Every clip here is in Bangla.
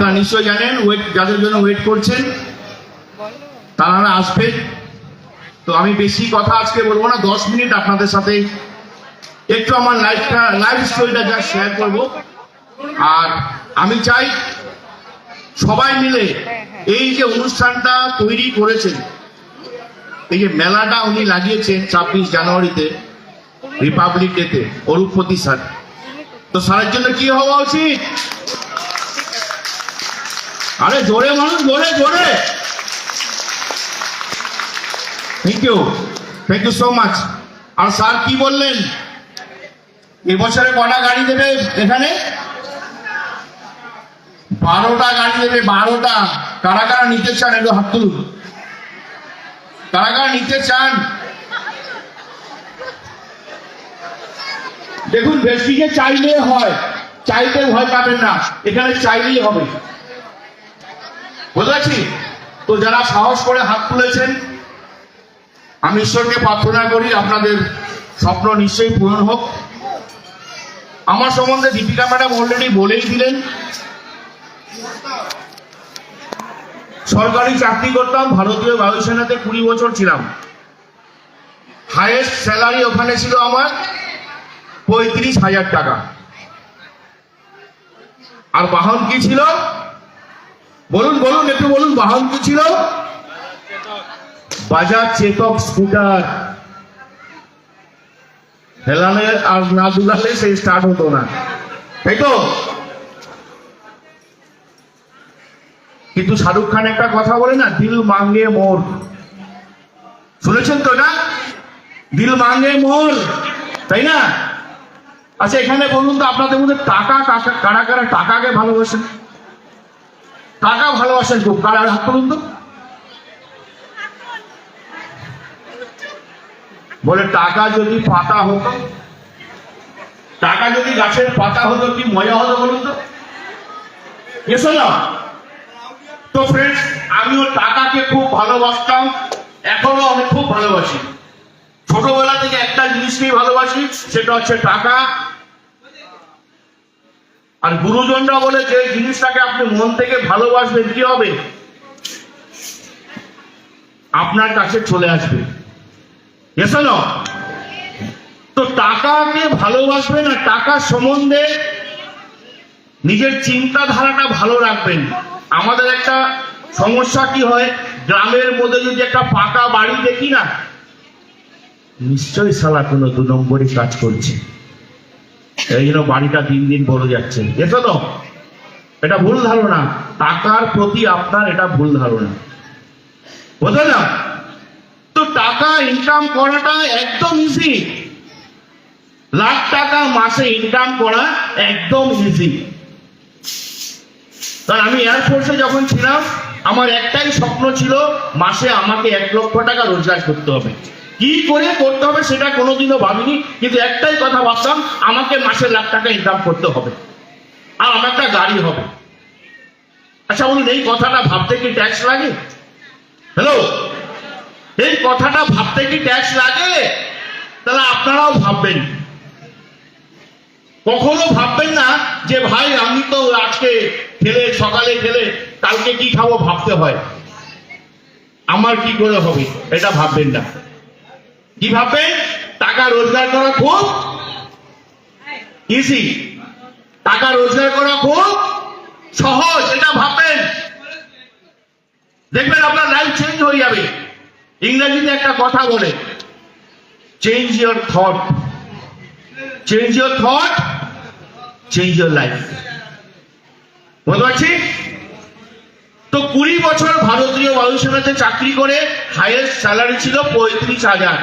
আপনারা নিশ্চয়ই জানেন ওয়েট যাদের জন্য ওয়েট করছেন, তারা আসবে। তো আমি বেশি কথা আজকে বলব না, দশ মিনিট আপনাদের সাথে। একটু আমার লাইফটা লাইফ স্টোরিটা যা শেয়ার করব। আর আমি চাই সবাই মিলে এই যে অনুষ্ঠানটা তৈরি করেছেন, এই যে মেলাটা উনি লাগিয়েছেন ছাব্বিশ জানুয়ারিতে রিপাবলিক ডেতে অরূপপতি স্যার। তো স্যারের জন্য কি হওয়া উচিত? আরে জোরে মানুষ, জোরে জোরে। Thank you thank you so much R sir কি বললেন? এবছরে কটা গাড়ি দেবে এখানে? বারোটা গাড়ি দেবে, বারোটা। কারা কারা নিতে চান একটু হাত তুলুন। কারা কারা নিতে চান? দেখুন বেশিকে চাইলে হয়, চাইতে ভয় পাবেন না। এখানে চাইলেই হবে। বুঝতে পারছি তো যারা সাহস করে হাত তুলেছেন, আমি ঈশ্বরকে প্রার্থনা করি আপনাদের স্বপ্ন নিশ্চয়ই পূরণ হোক। আমার সম্বন্ধে দীপিকা ম্যাডাম অলরেডি বলেই দিলেন, সরকারি চাকরি করতাম, ভারতীয় বায়ুসেনাতে কুড়ি বছর ছিলাম। হায়েস্ট স্যালারি ওখানে ছিল আমার পঁয়ত্রিশ হাজার টাকা। আর বাহন কি ছিল? বলুন বলুন, একটু বলুন, বাহন কি ছিল? বাজাজ চেতক স্কুটার। হেলালে আর না দুলালে সেই স্টার্ট হতো না। তাই তো? কিন্তু শাহরুখ খান একটা কথা বলে না, দিল মাঙ্গে মোর। শুনেছেন তো না দিল মাঙ্গে মোর। তাই না? আচ্ছা এখানে বলুন তো, আপনাদের মধ্যে টাকা কারা কারা টাকাকে ভালোবাসেন? টাকা ভালোবাসেন খুব। কারা হাত তুলুন তো। বলে, টাকা যদি পাতা হতো, টাকা যদি গাছের পাতা হতো, কি মজা হতো বলুন তো? এসো না। তো ফ্রেন্ডস আমিও টাকাকে খুব ভালোবাসতাম, এখনও আমি খুব ভালোবাসি। ছোটবেলা থেকে একটা জিনিসকেই ভালোবাসি, সেটা হচ্ছে টাকা। আর গুরুজনরা বলে যে জিনিসটাকে আপনি মন থেকে ভালোবাসবেন, কি হবে? আপনার কাছে চলে আসবে। এসো না তো টাকাকে ভালোবাসবেন আর টাকা সম্বন্ধে নিজের চিন্তাধারাটা ভালো রাখবেন। আমাদের একটা সমস্যা কি হয়, গ্রামের মধ্যে যদি একটা পাকা বাড়ি দেখি না, নিশ্চয়ই সালা কোনো দু নম্বরই কাজ করছে। এই বাড়িটা দিন দিন বড় যাচ্ছে। এসো তো? এটা ভুল ধারণা। টাকার প্রতি আপনার এটা ভুল ধারণা। বুঝলো না তো টাকা ইনকাম করাটা একদম ইজি লাখ টাকা মাসে ইনকাম করা একদম ইজি কারণ আমি এয়ারফোর্সে যখন ছিলাম, আমার একটাই স্বপ্ন ছিল মাসে আমাকে এক লক্ষ টাকা রোজগার করতে হবে। কি করে করতে হবে সেটা কোনোদিনও ভাবিনি। কিন্তু একটাই কথা ভাবতাম, আমাকে মাসে লাখ টাকা ইনকাম করতে হবে। আর আমার একটা গাড়ি হবে। আচ্ছা বলুন, এই কথাটা ভাবতে কি ট্যাক্স লাগে? হ্যালো এই কথাটা ভাবতে কি ট্যাক্স লাগে? তাহলে আপনারাও ভাববেন। কখনো ভাববেন না যে, ভাই, আমি তো আজকে খেলে, সকালে খেলে, কালকে কি খাব? ভাবতে হয়। আমার কি করে হবে? এটা ভাববেন না। কি ভাববেন টাকা রোজগার করা খুব ইজি টাকা রোজগার করা খুব সহজ, এটা ভাববেন। দেখবেন আপনার লাইফ চেঞ্জ হয়ে যাবে। ইংরেজিতে একটা কথা বলে change your thought change your thought change your life বুঝতে পারছি? তো কুড়ি বছর ভারতীয় বায়ুসেনাতে চাকরি করে হাইয়েস্ট স্যালারি ছিল পঁয়ত্রিশ হাজার।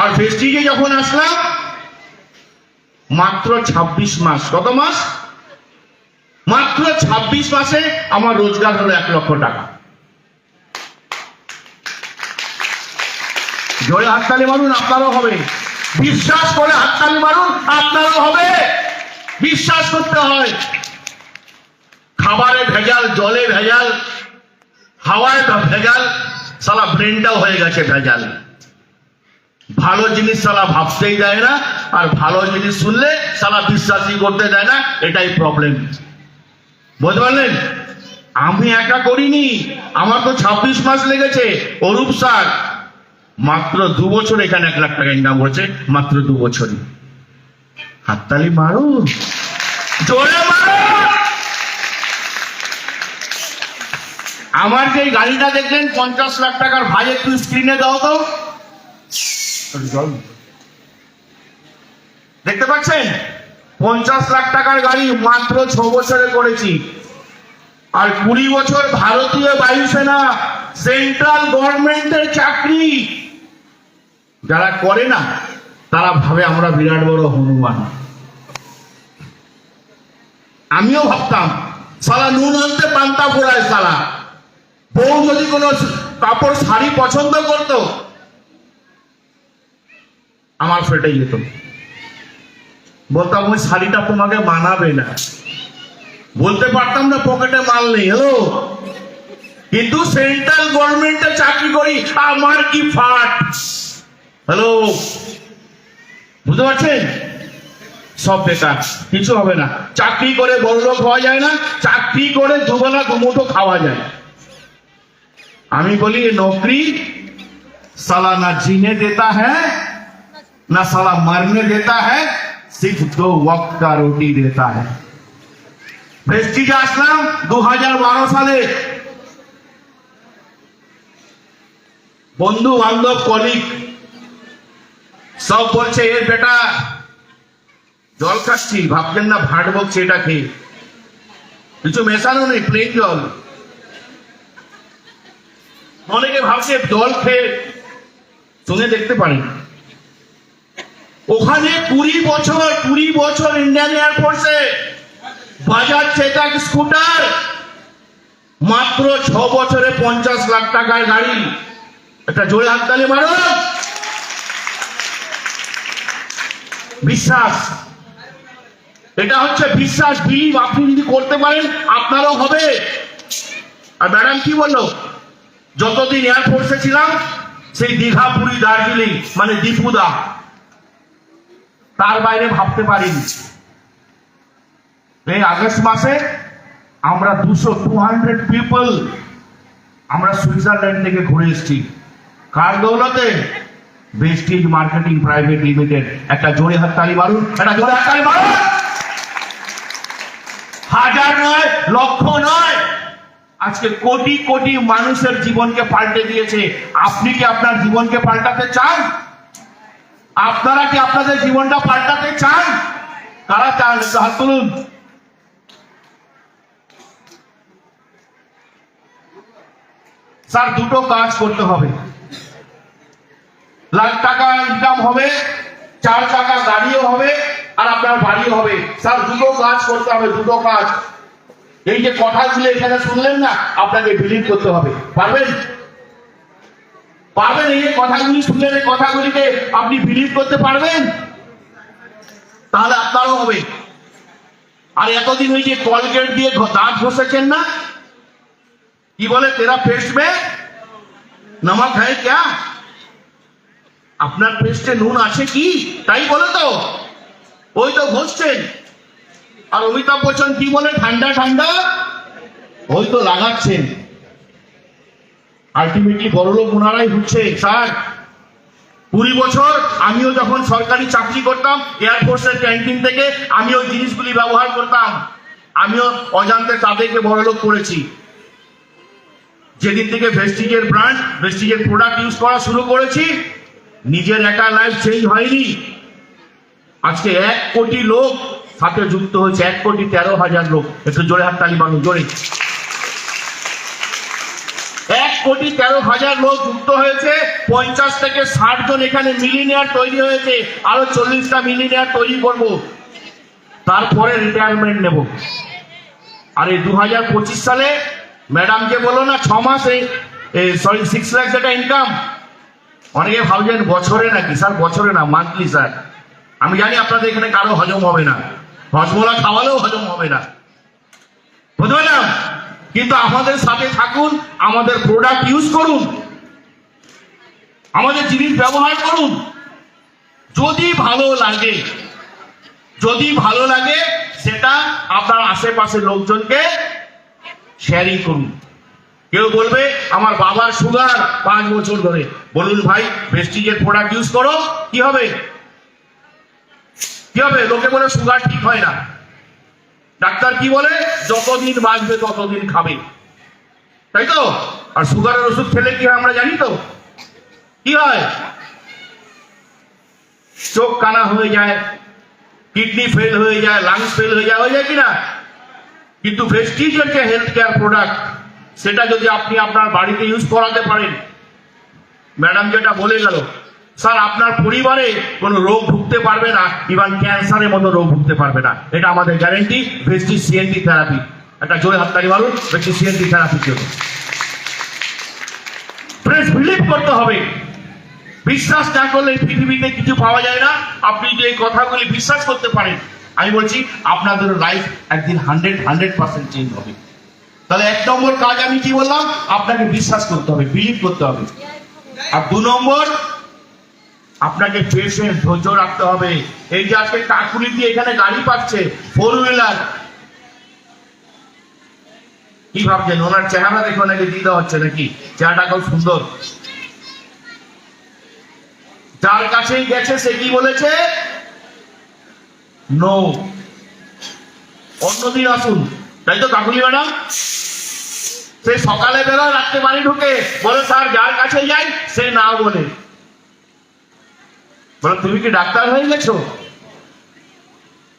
আর ফেস্টিজে যখন আসলাম, মাত্র ২৬ মাস, কত মাস? মাত্র ২৬ মাসে আমার রোজগার হলো এক লক্ষ টাকা। জোরে হাততালি মারুন, আপনারও হবে। বিশ্বাস করে হাততালি মারুন, আপনারও হবে। বিশ্বাস করতে হয়। খাবারে ভেজাল, জলে ভেজাল, হাওয়ায় ভেজাল, সালা ব্রেনটাও হয়ে গেছে ভেজাল। ভালো জিনিস সালা ভাবতেই দেয় না, আর ভালো জিনিস শুনলে সালা বিশ্বাসই করতে দেয় না, এটাই প্রবলেম বুঝতে পারলেন? আমি একা করিনি, আমার তো ছাব্বিশ মাস লেগেছে, অরূপ স্যার। মাত্র দু বছর এখানে এক লাখ টাকা ইনকাম করেছে, মাত্র দু বছরই। হাততালি মারুন। জোরে মারুন! আমার যে গাড়িটা দেখলেন, পঞ্চাশ লাখ টাকার ভাই একটু স্ক্রিনে দাও তো। দেখতে পাচ্ছেন? পঞ্চাশ লাখ টাকার গাড়ি মাত্র ছ বছরে করেছি। আর কুড়ি বছর ভারতীয় বায়ুসেনা সেন্ট্রাল গভর্নমেন্টের চাকরি। যারা করে না, তারা ভাবে আমরা বিরাট বড় হনুমান। আমিও ভাবতাম সালা নুন আনতে পান্তা ফোড়ায় সালা বউ যদি কোনো কাপড়, শাড়ি পছন্দ করতো আমার ফেটে যেত বলতাম ওই শাড়িটা তোমাকে মানাবে না। বলতে পারতাম না পকেটে মাল নেই হ্যালো কিন্তু সেন্ট্রাল গভর্নমেন্টে চাকরি করি, আমার কি ফাট? হ্যালো বুঝতে পারছেন? সব বেকার, কিছু হবে না। চাকরি করে বড় লোক হওয়া যায় না, চাকরি করে দুবেলা ঘুমোটো খাওয়া যায়। আমি বলি নকরি সালানা জিনে দেতা হ্যাঁ ना साला मरने देता है सिर्फ दो वक्त का रोटी देता है প্রেস্টিজে আসলাম দু সালে বন্ধু বান্ধব কলিগ সব বলছে এর বেটা জল খাচ্ছি ভাবছেন না ভাট বকছে এটা খেয়ে কিছু মেশানো নেই প্লেন জল অনেকে ভাবছে জল খেয়ে শুনে দেখতে পারেন ওখানে কুড়ি বছর কুড়ি বছর ইন্ডিয়ান এয়ারফোর্সে বাজার চেতাক স্কুটার মাত্র ছ বছরে পঞ্চাশ লাখ টাকায় গাড়ি। একটা জোরে হাততালি মারো। বিশ্বাস। এটা হচ্ছে বিশ্বাস বিলিভ আপনি যদি করতে পারেন, আপনারও হবে। আর ম্যাডাম কি বলল? যতদিন এয়ারফোর্সে ছিলাম, সেই দীঘা, পুরী, দার্জিলিং মানে দীপুদা তার বাইরে ভাবতে পারিনি। এই আগস্ট মাসে আমরা দুশো টু হান্ড্রেড পিপল আমরা সুইজারল্যান্ড থেকে ঘুরে এসেছি। কার দৌলতে? বেস্টিজ মার্কেটিং প্রাইভেট লিমিটেড একটা জোরে হাততালি মারুন, একটা জোরে হাততালি মারুন। হাজার নয়, লক্ষ নয়। আজকে কোটি কোটি মানুষের জীবনকে পাল্টে দিয়েছে। আপনি কি আপনার জীবনকে পাল্টাতে চান? আপনারা কি আপনাদের জীবনটা পাল্টাতে চান? কারা চান হাত তুলুন। স্যার, দুটো কাজ করতে হবে। লাখ টাকা ইনকাম হবে, চার চাকা গাড়িও হবে, আর আপনার বাড়িও হবে। স্যার, দুটো কাজ করতে হবে, দুটো কাজ। এই যে কথাগুলো এখানে শুনলেন না, আপনাকে বিলিভ করতে হবে। পারবেন? পারবেন এই কথাগুলি, শুনলেন এই কথাগুলিকে আপনি বিলিভ করতে পারবেন? তাহলে আপনারও হবে। আর এতদিন ওই যে কলগেট দিয়ে দাঁত ঘষেছেন না? কি বলে, তেরা পেস্ট মে নমক ক্যা? আপনার পেস্টে নুন আছে কি? তাই বলে তো। ওই তো ঘষছেন। আর অমিতাভ বচ্চন কি বলে, ঠান্ডা ঠান্ডা? ওই তো লাগাচ্ছেন। আলটিমেটলি বড়লোক ওনারাই হচ্ছে, স্যার। কুড়ি বছর আমিও যখন সরকারি চাকরি করতাম এয়ারফোর্সের ক্যান্টিন থেকে আমি ওই জিনিসগুলি ব্যবহার করতাম। আমিও অজান্তে তাদেরকে বড়লোক করেছি। যেদিন থেকে ভেস্টিজের ব্র্যান্ড ভেস্টিজের প্রোডাক্ট ইউজ করা শুরু করেছি, নিজের একা লাইফ চেঞ্জ হয়নি। আজকে এক কোটি লোক সাথে যুক্ত হয়েছে, এক কোটি তেরো হাজার লোক। একটু জোরে হাত তালি মানুষ জোরে। কোটি তেরো হাজার লোক যুক্ত হয়েছে, পঞ্চাশ থেকে ষাট জন এখানে মিলিনিয়ার তৈরি হয়েছে, আরও চল্লিশটা মিলিনিয়ার তৈরি করব। তারপরে রিটায়ারমেন্ট নেব। আর এই দু হাজার পঁচিশ সালে ম্যাডামকে বলো না, ছ মাসে সরি সিক্স লাখ যেটা ইনকাম অনেকে ভাবছেন বছরে নাকি? স্যার, বছরে না মান্থলি স্যার। আমি জানি আপনাদের এখানে কারও হজম হবে না। হজমোলা খাওয়ালেও হজম হবে না। বুঝতে পারলাম? কিন্তু আমাদের সাথে থাকুন, আমাদের প্রোডাক্ট ইউজ করুন, আমাদের জিনিস ব্যবহার করুন। যদি ভালো লাগে, যদি ভালো লাগে, সেটা আপনার আশেপাশের লোকজনকে শেয়ারিং করুন। কেউ বলবে, আমার বাবার সুগার পাঁচ বছর ধরে। বলুন ভাই ভেস্টিজের প্রোডাক্ট ইউজ করো, কি হবে? কি হবে? লোকে বলে সুগার ঠিক হয় না। ডাক্তার কি বলে? যতদিন বাঁচবে ততদিন খাবে। তাই তো? আর সুগারের ওষুধ খেলে কি হয় আমরা জানি তো? কি হয়? চোখ কানা হয়ে যায়, কিডনি ফেল হয়ে যায় লাংস ফেল হয়ে যায় হয়ে যায় কিনা? কিন্তু ভেস্টিজের যে হেলথ কেয়ার প্রোডাক্ট সেটা যদি আপনি আপনার বাড়িতে ইউজ করাতে পারেন ম্যাডাম যেটা বলে গেল স্যার, আপনার পরিবারে কোনো রোগ ভুগতে পারবে না ইভান ক্যান্সারের মতো রোগ ভুগতে পারবে না। এটা আমাদের গ্যারেন্টি ভেস্টি সিএনটি থেরাপি একটা জোরে হাততালি মারুন ভেস্টি সিএনটি থেরাপির জন্য। ফ্রেন্ডস বিলিভ করতে হবে। বিশ্বাস না করলে পৃথিবীতে কিছু পাওয়া যায় না। আপনি যে এই কথাগুলি বিশ্বাস করতে পারেন, আমি বলছি, আপনাদের লাইফ একদিন হান্ড্রেড হান্ড্রেড পার্সেন্ট চেঞ্জ হবে। তাহলে এক নম্বর কাজ আমি কি বললাম? আপনাকে বিশ্বাস করতে হবে বিলিভ করতে হবে। আর দু নম্বর আপনাকে পেশেন্স ধৈর্য রাখতে হবে। এই যে আজকে কাকুলি দিয়ে এখানে গাড়ি পাচ্ছে ফোর হুইলার কি ভাবছেন? ওনার চেহারা দেখে ওনাকে দিতে হচ্ছে নাকি? চেহারাটা খুব সুন্দর। যার কাছেই গেছে, সে কি বলেছে? নো অন্যদিন আসুন। তাই তো কাকুলি ম্যাডাম? সে সকালে বেরোয় রাত্রে বাড়ি ঢুকে বলে, স্যার, যার কাছে যাই, সে না বলে। বলে, তুমি কি ডাক্তার হয়ে গেছো?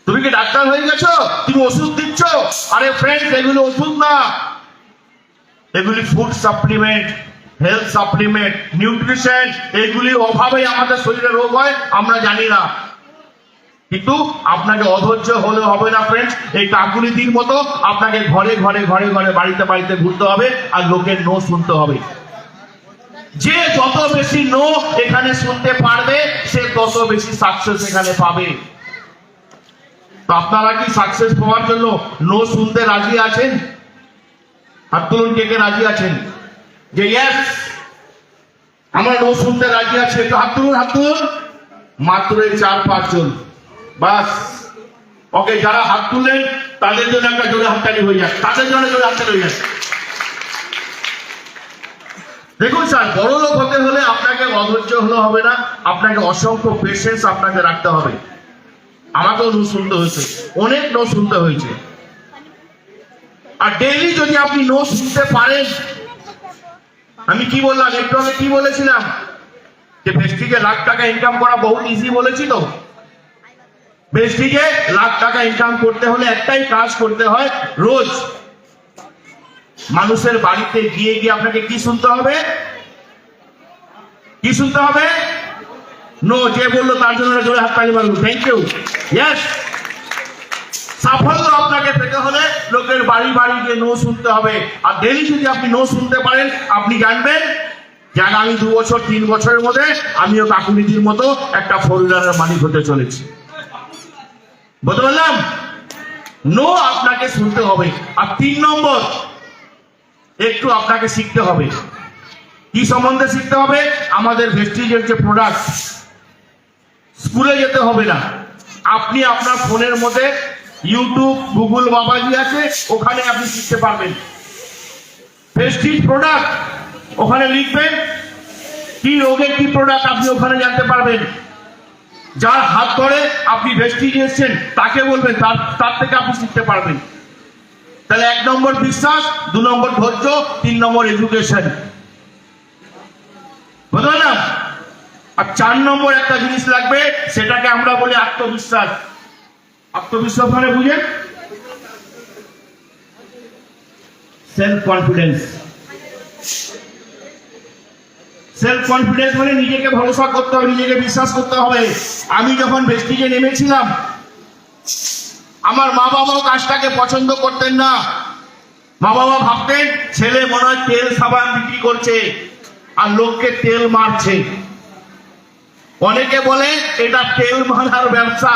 তুমি কি ডাক্তার হয়ে গেছো? তুমি ওষুধ দিচ্ছ? আরে ফ্রেন্ড এগুলো ওষুধ না। এগুলি food supplement health supplement nutrition এগুলির অভাবে আমাদের শরীরে রোগ হয়, আমরা জানি না। কিন্তু আপনাকে অধৈর্য হলে হবে না ফ্রেন্ডস এই কাকুলিদির মতো আপনাকে ঘরে ঘরে ঘরে ঘরে, বাড়িতে বাড়িতে ঘুরতে হবে আর লোকের নো শুনতে হবে। যে যত বেশি নো এখানে শুনতে পারবে, সে তত বেশি সাকসেস এখানে পাবে। তো আপনারা কি সাকসেস পাওয়ার জন্য নো শুনতে রাজি আছেন? হাত তুলুন কে কে রাজি আছেন? যে ইয়েস আমরা নো শুনতে রাজি আছে, একটু হাত তুলুন হাত তুলুন। মাত্র এই চার পাঁচজন বাস। ওকে যারা হাত তুললেন, তাদের জন্য একটা জোরে হাততালি হয়ে যায় তাদের জন্য জোরে হাততালি হয়ে যায় দেখুন স্যার, বড় লোক হতে হলে আপনাকে অধৈর্য হলে হবে না, আপনাকে অসংখ্য পেশেন্স আপনাকে রাখতে হবে। আমাকেও নো শুনতে হয়েছে, অনেক নো শুনতে হয়েছে। আর ডেইলি যদি আপনি নো শুনতে পারেন, আমি কি বললাম, একটু আগে কি বলেছিলাম? যে ভেস্টিজে লাখ টাকা ইনকাম করা বহুত ইজি বলেছি তো। ভেস্টিজে লাখ টাকা ইনকাম করতে হলে একটাই কাজ করতে হয়, রোজ। মানুষের বাড়িতে গিয়ে গিয়ে আপনাকে কি শুনতে হবে? কি শুনতে হবে? নো যে বলল তার জন্য জোরে হাত তালি মারবো থ্যাংক ইউ সাফল্য আপনাকে পেতে হলে লোকের বাড়ি বাড়ি গিয়ে নো শুনতে হবে। আর ডেলি যদি আপনি নো শুনতে পারেন, আপনি জানবেন যে আগামী দু বছর, তিন বছরের মধ্যে আমিও কাকুনিদির মতো একটা ফোর হুইলারের মালিক হতে চলেছি। বলতে পারলাম? নো আপনাকে শুনতে হবে। আর তিন নম্বর একটু আপনাকে শিখতে হবে। কি সম্বন্ধে শিখতে হবে? আমাদের ভেস্টিজের যে প্রোডাক্ট স্কুলে যেতে হবে না। আপনি আপনার ফোনের মধ্যে ইউটিউব গুগল বাবাজি আছে, ওখানে আপনি শিখতে পারবেন। ভেস্টিজ প্রোডাক্ট ওখানে লিখবেন, কি রোগে কি প্রোডাক্ট আপনি ওখানে জানতে পারবেন। যার হাত ধরে আপনি ভেস্টিজ এসছেন, তাকে বলবেন, তার তার থেকে আপনি শিখতে পারবেন। তাহলে এক নম্বর বিশ্বাস, দু নম্বর ধৈর্য, তিন নম্বর এডুকেশন বুঝলো না? আর চার নম্বর একটা জিনিস লাগবে, সেটাকে আমরা বলি আত্মবিশ্বাস। আত্মবিশ্বাস মানে বুঝে সেলফ কনফিডেন্স সেলফ কনফিডেন্স মানে নিজেকে ভরসা করতে হবে, নিজেকে বিশ্বাস করতে হবে। আমি যখন ভেস্টিজে নেমেছিলাম আমার মা বাবাও কাজটাকে পছন্দ করতেন না। মা বাবা ভাবতেন, ছেলে মনে হয় তেল সাবান বিক্রি করছে আর লোককে তেল মারছে। অনেকে বলে, এটা তেল মারার ব্যবসা।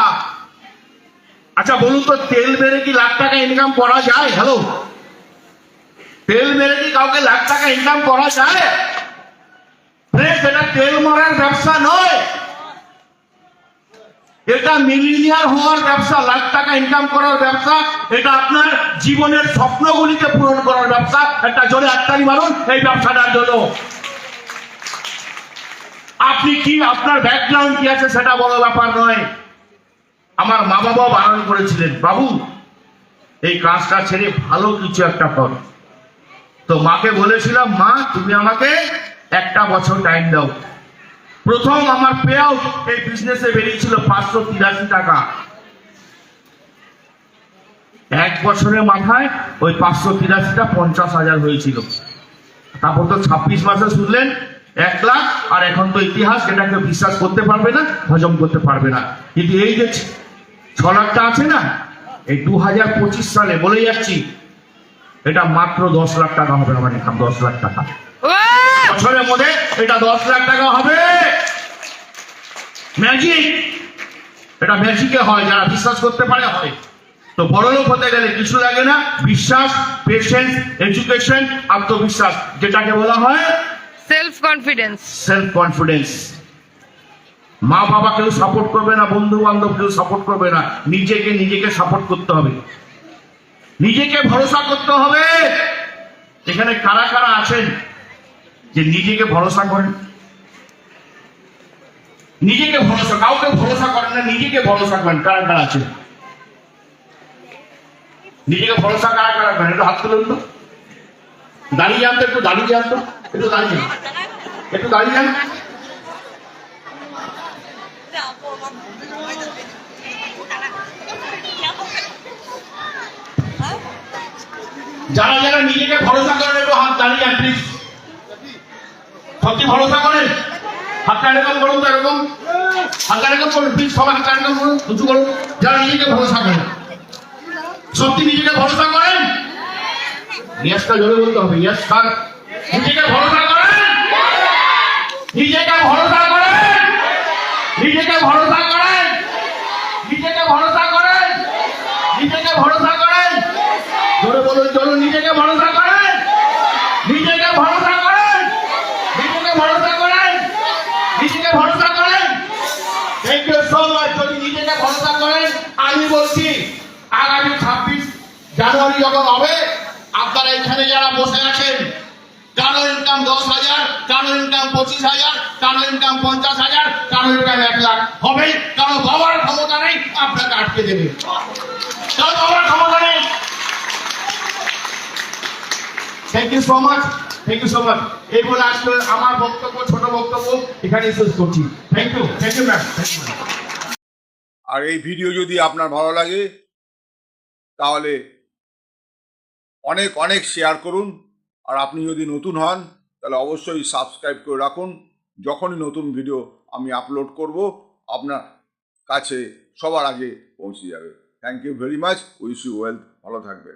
আচ্ছা বলুন তো, তেল মেরে কি লাখ টাকা ইনকাম করা যায়? হ্যালো তেল মেরে কি কাউকে লাখ টাকা ইনকাম করা যায়? এটা তেল মারার ব্যবসা নয়। এটা মিলিনিয়ার হওয়ার ব্যবসা, লাখ টাকা ইনকাম করার ব্যবসা, এটা আপনার জীবনের স্বপ্নগুলিকে পূরণ করার ব্যবসা। একটা জোরে আটকারি মারুন, এই ব্যবসাটার জন্য আপনি কি, আপনার ব্যাকগ্রাউন্ড কি আছে সেটা বড় ব্যাপার নয়। আমার মা বাবা বারণ করেছিলেন, বাবু, এই কাজটা ছেড়ে ভালো কিছু একটা কর। তো মাকে বলেছিলাম, মা, তুমি আমাকে একটা বছর টাইম দাও। প্রথম আমার পে আউট এই বিজনেসে বেরিয়েছিল পাঁচশো তিরাশি টাকা। এক বছরের মাথায় ওই পাঁচশো তিরাশিটা পঞ্চাশ হাজার হয়েছিল। তারপর তো ছাব্বিশ মাসে শুনলেন, এক লাখ, আর এখন তো ইতিহাস, এটাকে বিশ্বাস করতে পারবে না, হজম করতে পারবে না। কিন্তু এই যে ছ- লাখটা আছে না, এই দু হাজার পঁচিশ সালে বলে যাচ্ছি, এটা মাত্র দশ লাখ টাকা হবে আমার ইনকাম দশ লাখ টাকা! বছরের মধ্যে এটা দশ লাখ টাকা হবে। ম্যাজিক। এটা ম্যাজিকে হয় যারা বিশ্বাস করতে পারে হয়। তো বড় লোক হতে গেলে কিছু লাগে না বিশ্বাস পেশেন্স এডুকেশন আত্মবিশ্বাস যেটাকে বলা হয় সেলফ কনফিডেন্স সেলফ কনফিডেন্স মা বাবা কেউ সাপোর্ট করবে না বন্ধু বান্ধব কেউ সাপোর্ট করবে না নিজেকে নিজেকে সাপোর্ট করতে হবে। নিজেকে ভরসা করতে হবে। এখানে কারা কারা আছেন? যে নিজেকে ভরসা করেন। নিজেকে ভরসা, কাউকে ভরসা করেন না, নিজেকে ভরসা করেন। কারা কারা আছেন নিজেকে ভরসা কারা কারা করেন? একটু হাত তুলুন তো। দাঁড়িয়ে যান একটু দাঁড়িয়ে যান একটু দাঁড়িয়ে যান। একটু দাঁড়িয়ে যান। যারা যারা নিজেকে ভরসা করেন, একটু হাত দাঁড়িয়ে যান প্লিজ সত্যি ভরসা করেন হাতটা এরকম করুন তো এরকম। হাতটা সবাই হাতটা যারা নিজেকে ভরসা করেন সত্যি নিজেকে ভরসা করেন ইয়েসটা জোরে বলতে হবে নিজেকে ভরসা করেন নিজেকে ভরসা করেন নিজেকে ভরসা করেন নিজেকে ভরসা করেন নিজেকে ভরসা করেন নিজেকে ভরসা করেন থ্যাংক ইউ সো মাচ যদি নিজেকে ভরসা করেন, আমি বলছি, আগামী ছাব্বিশ জানুয়ারি যখন হবে, আপনারা এখানে যারা বসে আছেন কারও ইনকাম দশ হাজার কারও ইনকাম পঁচিশ হাজার কারও ইনকাম পঞ্চাশ হাজার কারও ইনকাম এক লাখ হবে কারও বাবার ক্ষমতা নেই, আপনাকে আটকে দেবে। কারও বাবার ক্ষমতা নেই। Thank you so much thank you so much এই বলে আজকে আমার বক্তব্য, ছোট বক্তব্য এখানে শেষ করছি। Thank you thank you ma'am thank you আর এই ভিডিও যদি আপনার ভালো লাগে, তাহলে অনেক অনেক শেয়ার করুন। আর আপনি যদি নতুন হন, তাহলে অবশ্যই সাবস্ক্রাইব করে রাখুন। যখনই নতুন ভিডিও আমি আপলোড করব, আপনার কাছে সবার আগে পৌঁছে যাবে। Thank you very much wish you wealth ভালো থাকবেন।